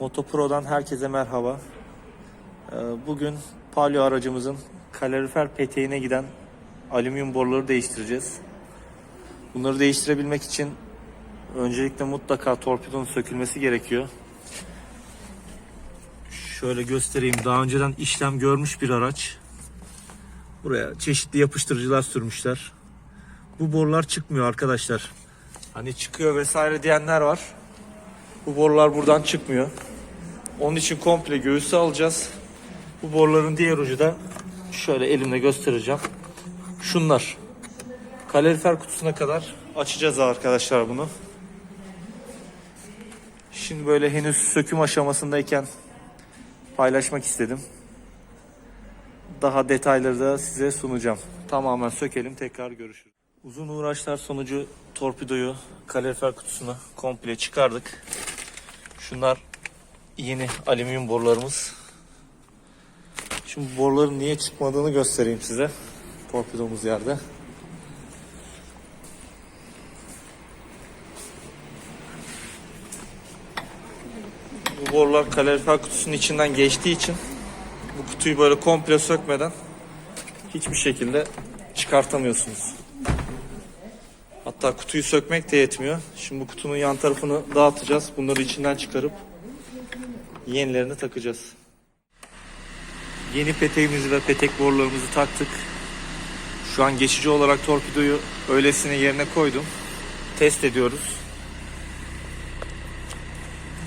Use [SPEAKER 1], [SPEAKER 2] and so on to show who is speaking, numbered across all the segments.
[SPEAKER 1] Motopro'dan herkese merhaba. Ee, Bugün Palio aracımızın kalorifer peteğine giden alüminyum boruları değiştireceğiz. Bunları değiştirebilmek için öncelikle mutlaka torpidonun sökülmesi gerekiyor. Şöyle göstereyim. Daha önceden işlem görmüş bir araç. Buraya çeşitli yapıştırıcılar sürmüşler. Bu borular çıkmıyor arkadaşlar. Hani çıkıyor vesaire diyenler var. Bu borular buradan çıkmıyor. Onun için komple göğüsü alacağız. Bu boruların diğer ucu da şöyle elimle göstereceğim. Şunlar. Kalorifer kutusuna kadar açacağız arkadaşlar bunu. Şimdi böyle henüz söküm aşamasındayken paylaşmak istedim. Daha detayları da size sunacağım. Tamamen sökelim tekrar görüşürüz. Uzun uğraşlar sonucu torpidoyu kalorifer kutusuna komple çıkardık. Şunlar yeni alüminyum borularımız. Şimdi bu boruların niye çıkmadığını göstereyim size. Torpidomuz yerde. Bu borular kalorifer kutusunun içinden geçtiği için bu kutuyu böyle komple sökmeden hiçbir şekilde çıkartamıyorsunuz. Hatta kutuyu sökmek de yetmiyor. Şimdi bu kutunun yan tarafını dağıtacağız. Bunları içinden çıkarıp yenilerini takacağız. Yeni peteğimizi ve petek borularımızı taktık. Şu an geçici olarak torpidoyu öylesine yerine koydum. Test ediyoruz.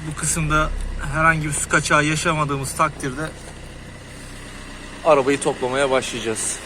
[SPEAKER 1] Bu kısımda herhangi bir su kaçağı yaşamadığımız takdirde arabayı toplamaya başlayacağız.